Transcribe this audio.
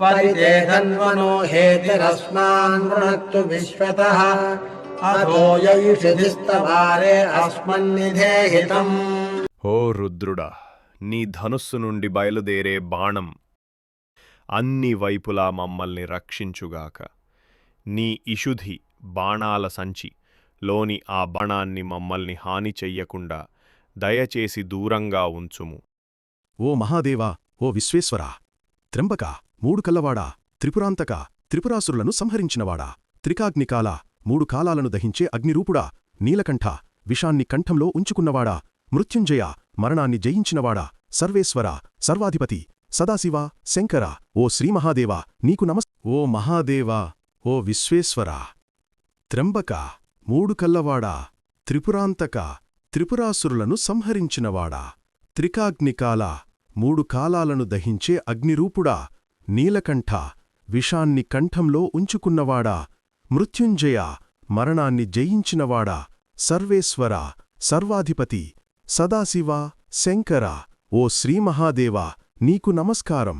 परितेधन्वनो हेतिरस्मान् वृणक्तु विश्वतः अथो ययुषिधिस्तवारे अस्मन्निधेहितम् ఓ రుద్రుడా నీ ధనుస్సు నుండి బయలుదేరే బాణం అన్ని వైపులా మమ్మల్ని రక్షించుగాక నీ ఇషుధి బాణాల సంచి లోని ఆ బాణాన్ని మమ్మల్ని హాని చెయ్యకుండా దయచేసి దూరంగా ఉంచుము ఓ మహాదేవా ఓ విశ్వేశ్వరా త్రంబక మూడు కల్లవాడా త్రిపురాంతక త్రిపురాసురులను సంహరించినవాడా. త్రికాగ్నికాల మూడు కాలాలను దహించే అగ్నిరూపుడా నీలకంఠ విషాన్ని కంఠంలో ఉంచుకున్నవాడా. మృత్యుంజయ మరణాన్ని జయించినవాడా. సర్వేశ్వర సర్వాధిపతి సదాశివ శంకర ఓ శ్రీమహాదేవా నీకు నమస్ ఓ మహాదేవా ఓ విశ్వేశ్వరా. త్రంబక మూడు కల్లవాడా త్రిపురాంతక త్రిపురాసురులను సంహరించినవాడా. త్రికాగ్నికాల మూడు కాలాలను దహించే అగ్నిరూపుడా నీలకంఠ విషాన్ని కంఠంలో ఉంచుకున్నవాడా? మృత్యుంజయ మరణాన్ని జయించినవాడా? సర్వేశ్వర సర్వాధిపతి సదాశివ శంకర ఓ శ్రీమహాదేవా నీకు నమస్కారం.